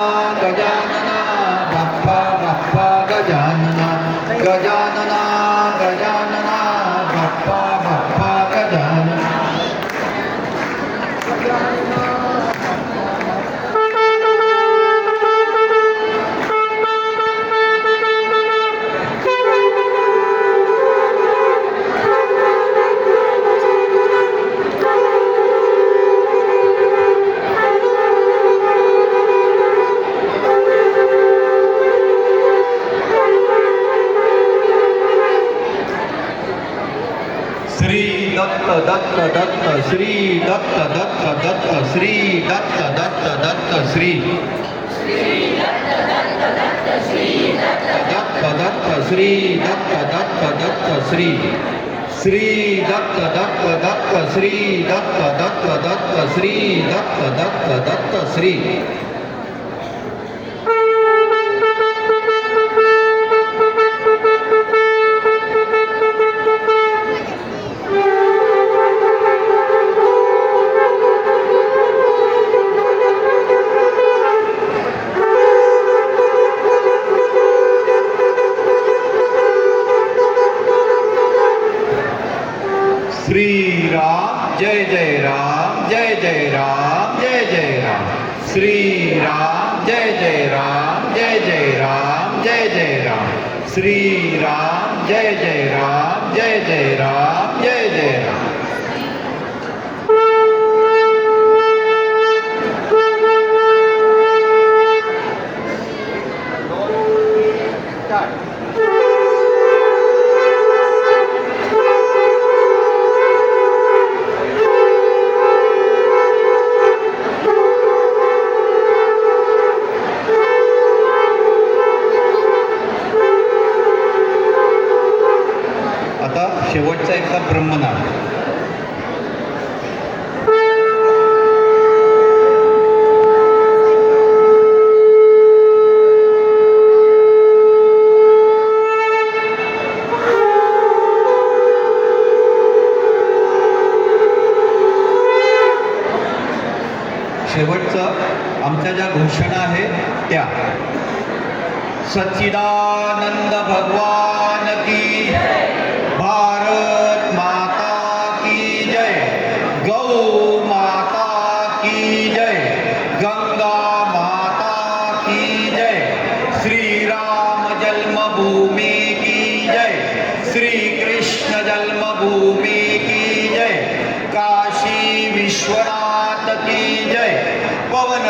गजानना बाप्पा बाप्पा गजानना गजानना गजानना दत्त दत्त दत्त श्री दत्त दत्त दत्त श्री दत्त दत्त दत्त श्री दत्त दत्त श्री दत्त दत्त दत्त श्री श्री दत्त दत्त दत्त श्री दत्त दत्त दत्त श्री दत्त दत्त दत्त श्री श्री राम जय जय राम जय जय राम जय जय राम श्री राम जय जय राम जय जय राम जय जय राम श्री राम जय जय राम जय जय राम जय जय राम आता शेवटचा एकदा ब्रह्मनाम शेवटचं आमच्या ज्या घोषणा आहे त्या. सच्चिदानंद भगवान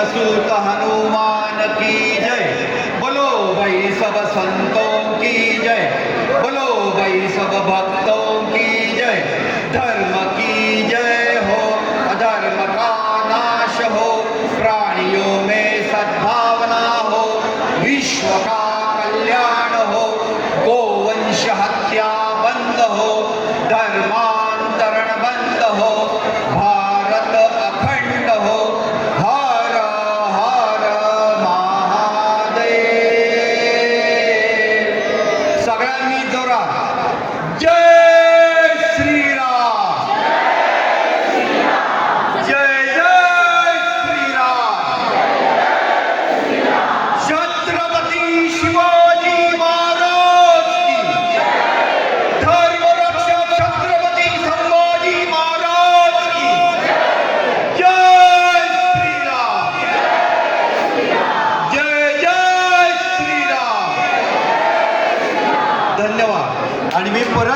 पवन हनुमान की जय। बोलो भाई सब संतों की जय। बोलो भाई सब भक्तों